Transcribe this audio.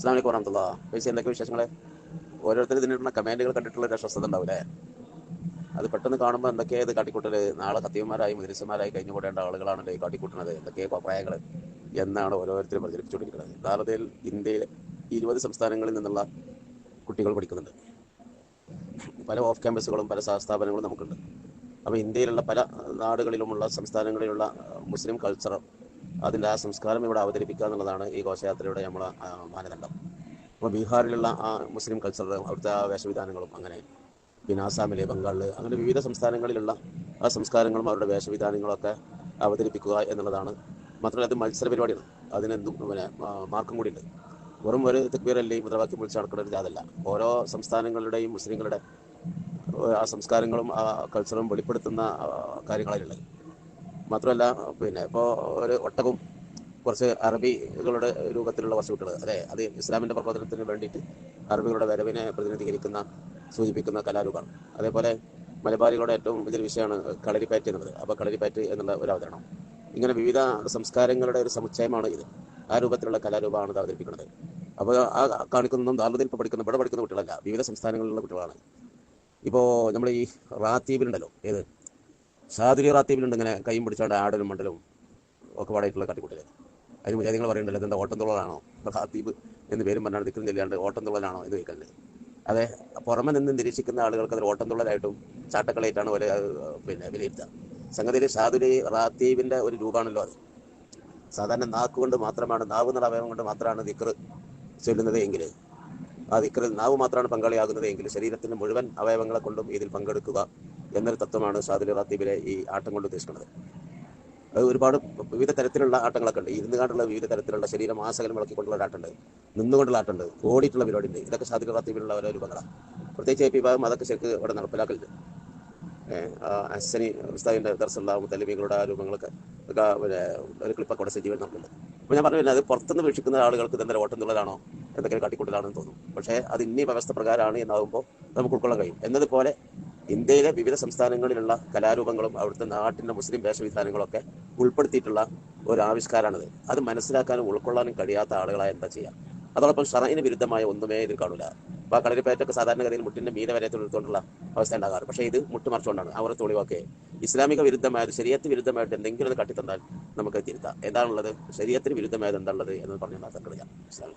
അസ്ലാം വലൈക്കും വറഹമത്തുള്ള. പൈസ എന്തൊക്കെ വിശേഷങ്ങളെ? ഓരോരുത്തർ ഇതിനുള്ള കമാൻഡുകൾ കണ്ടിട്ടുള്ള ഒരു അസ്വസ്ഥത ഉണ്ടാവില്ലേ അത് പെട്ടെന്ന് കാണുമ്പോൾ എന്തൊക്കെയാ ഇത് കാട്ടിക്കൂട്ടൽ? നാളെ കത്തിയന്മാരായി മുദ്രസന്മാരായി കഴിഞ്ഞു കൂടേണ്ട ആളുകളാണല്ലോ ഈ കാട്ടിക്കൂട്ടുന്നത്? എന്തൊക്കെ അഭിപ്രായങ്ങൾ എന്നാണ് ഓരോരുത്തരും പ്രചരിപ്പിച്ചുകൊണ്ടിരിക്കുന്നത്. യഥാർത്ഥത്തിൽ ഇന്ത്യയിലെ ഇരുപത് സംസ്ഥാനങ്ങളിൽ നിന്നുള്ള കുട്ടികൾ പഠിക്കുന്നുണ്ട്. പല ഓഫ് ക്യാമ്പസുകളും പല സ്ഥാപനങ്ങളും നമുക്കുണ്ട്. അപ്പോൾ ഇന്ത്യയിലുള്ള പല നാടുകളിലുമുള്ള സംസ്ഥാനങ്ങളിലുള്ള മുസ്ലിം കൾച്ചർ അതിന്റെ ആ സംസ്കാരം ഇവിടെ അവതരിപ്പിക്കുക എന്നുള്ളതാണ് ഈ ഘോഷയാത്രയുടെ നമ്മളെ മാനദണ്ഡം. അപ്പോൾ ബീഹാറിലുള്ള ആ മുസ്ലിം കൾച്ചർ അവിടുത്തെ ആ വേഷവിധാനങ്ങളും അങ്ങനെ പിന്നെ ആസാമിലെ ബംഗാളിൽ അങ്ങനെ വിവിധ സംസ്ഥാനങ്ങളിലുള്ള ആ സംസ്കാരങ്ങളും അവരുടെ വേഷവിധാനങ്ങളൊക്കെ അവതരിപ്പിക്കുക എന്നുള്ളതാണ്. മാത്രമല്ല അത് മത്സര പരിപാടിയാണ് അതിന് പിന്നെ മാർക്കും കൂടി ഉണ്ട് വെറും ഒരു തെക്കുപേരല്ലേ മുദ്രാവാക്യം വിളിച്ച് നടക്കുന്ന ഒരു അതല്ല ഓരോ സംസ്ഥാനങ്ങളുടെയും മുസ്ലിങ്ങളുടെ ആ സംസ്കാരങ്ങളും ആ കൾച്ചറും വെളിപ്പെടുത്തുന്ന കാര്യങ്ങളാണുള്ളത് മാത്രമല്ല പിന്നെ ഇപ്പോ ഒരു ഒട്ടകും കുറച്ച് അറബികളുടെ രൂപത്തിലുള്ള കുട്ടികൾ അതെ അത് ഇസ്ലാമിന്റെ പ്രബോധനത്തിന് വേണ്ടിയിട്ട് അറബികളുടെ വരവിനെ പ്രതിനിധീകരിക്കുന്ന സൂചിപ്പിക്കുന്ന കലാരൂപമാണ് അതേപോലെ മലബാരികളുടെ ഏറ്റവും വലിയൊരു വിഷയമാണ് കളരിപ്പാറ്റ് എന്നുള്ളത്. അപ്പോൾ കളരിപ്പാറ്റ് എന്നുള്ള ഒരു അവതരണം. ഇങ്ങനെ വിവിധ സംസ്കാരങ്ങളുടെ ഒരു സമുച്ചയമാണ് ഇത്. ആ രൂപത്തിലുള്ള കലാരൂപമാണ് ഇത് അവതരിപ്പിക്കുന്നത്. അപ്പോൾ ആ കാണിക്കുന്നതും ദാർലത്തിൽ ഇപ്പോൾ പഠിക്കുന്ന ഇവിടെ പഠിക്കുന്ന കുട്ടികളല്ല വിവിധ സംസ്ഥാനങ്ങളിലുള്ള കുട്ടികളാണ്. ഇപ്പോ നമ്മൾ ഈ റാത്തീബിലുണ്ടല്ലോ ഏത്? ഷാദിലി റാത്തീബിലുണ്ട് ഇങ്ങനെ കൈയും പിടിച്ചോണ്ട് ആടലും മണ്ടലും ഒക്കെ പാടായിട്ടുള്ള കാട്ടിക്കൂട്ടൽ അതിന് മുജാദികൾ പറയുന്നുണ്ടല്ലോ എന്താ ഓട്ടം തുള്ളലാണോ? റാത്തീബ് എന്ന് പേരും പറഞ്ഞാൽ ദിക്കും ചെല്ലാണ്ട് ഓട്ടം തുള്ളലാണോ? എന്ന് ചോദിക്കല്ലേ അതെ പുറമെ നിന്ന് നിരീക്ഷിക്കുന്ന ആളുകൾക്ക് അതിൽ ഓട്ടം തുള്ളലായിട്ടും ചാട്ടക്കളയായിട്ടാണ് ഒരു പിന്നെ വിലയിരുത്തുക. സംഗതിയിൽ സാദുലി റാത്തീബിന്റെ ഒരു രൂപമാണല്ലോ അത്. സാധാരണ നാക്ക് കൊണ്ട് മാത്രമാണ് നാവ് എന്നുള്ള അവയവം കൊണ്ട് മാത്രമാണ് ദിക്കർ ചൊല്ലുന്നത് എങ്കിൽ ആ ദിക്കറിൽ നാവ് മാത്രമാണ് പങ്കാളിയാകുന്നത് എങ്കിൽ ശരീരത്തിന് മുഴുവൻ അവയവങ്ങളെ കൊണ്ടും ഇതിൽ പങ്കെടുക്കുക. എന്നൊരു തത്വമാണ് ഷാദുൽ റാത്തീബിലെ ഈ ആട്ടം കൊണ്ട് ഉദ്ദേശിക്കുന്നത്. അത് ഒരുപാട് വിവിധ തരത്തിലുള്ള ആട്ടങ്ങളൊക്കെ ഉണ്ട്. ഇരുന്ന് കാണ്ടുള്ള വിവിധ തരത്തിലുള്ള ശരീരം ആസകലം ഇളക്കിക്കൊണ്ടുള്ള ആട്ടുണ്ട് നിന്നുകൊണ്ടുള്ള ആട്ടുണ്ട് ഓടിയിട്ടുള്ള പരിപാടി ഉണ്ട് ഇതൊക്കെ ഷാദുൽ റാത്തീബിലുള്ള ഓരോ രൂപങ്ങളാണ്. പ്രത്യേകിച്ച് എ പി വിഭാഗം അതൊക്കെ ശരിക്ക് ഇവിടെ നടപ്പിലാക്കലുണ്ട്. അശ്വനി ഉസ്താദിന്റെ ദർസുള്ള മുത്തലിമികളുടെ ആ രൂപങ്ങളൊക്കെ ഒക്കെ ഒരു ക്ലിപ്പൊക്കെ അവിടെ സജീവൻ നടക്കുന്നുണ്ട്. അപ്പോൾ ഞാൻ പറഞ്ഞു അത് പുറത്തുനിന്ന് വീക്ഷിക്കുന്ന ആളുകൾക്ക് ഇതെന്താ ഓട്ടം എന്നുള്ളതാണോ എന്തൊക്കെ കാട്ടിക്കൂട്ടലാണെന്ന് തോന്നും പക്ഷേ അത് ഇന്നീ വ്യവസ്ഥ പ്രകാരമാണ് എന്നാകുമ്പോൾ നമുക്ക് ഉൾക്കൊള്ളാൻ കഴിയും. എന്നതുപോലെ ഇന്ത്യയിലെ വിവിധ സംസ്ഥാനങ്ങളിലുള്ള കലാരൂപങ്ങളും അവിടുത്തെ നാട്ടിന്റെ മുസ്ലിം വേഷവിധാനങ്ങളൊക്കെ ഉൾപ്പെടുത്തിയിട്ടുള്ള ഒരു ആവിഷ്കാരമാണിത്. അത് മനസ്സിലാക്കാനും ഉൾക്കൊള്ളാനും കഴിയാത്ത ആളുകളായ എന്താ ചെയ്യുക അതോടൊപ്പം ഷറൈന് വിരുദ്ധമായ ഒന്നുമേ ഇതിൽ കാണൂല. അപ്പോൾ ആ കളരിപ്പയറ്റൊക്കെ സാധാരണഗതിയിൽ മുട്ടിന്റെ മീന വരെ തുടർത്തുകൊണ്ടുള്ള അവസ്ഥ ഉണ്ടാകാറ്. പക്ഷേ ഇത് മുട്ടുമറിച്ചുകൊണ്ടാണ്. അവരുടെ തൊളിവാക്കെ. ഇസ്ലാമിക വിരുദ്ധമായത് ശരീരത്തിന് വിരുദ്ധമായിട്ട് എന്തെങ്കിലും കട്ടിത്തന്നാൽ നമുക്ക് തിരുത്താം. എന്താണുള്ളത്? ശരീരത്തിന് വിരുദ്ധമായത് എന്താണുള്ളത് എന്ന് പറഞ്ഞാൽ തക്കളില്ല ഇസ്ലാം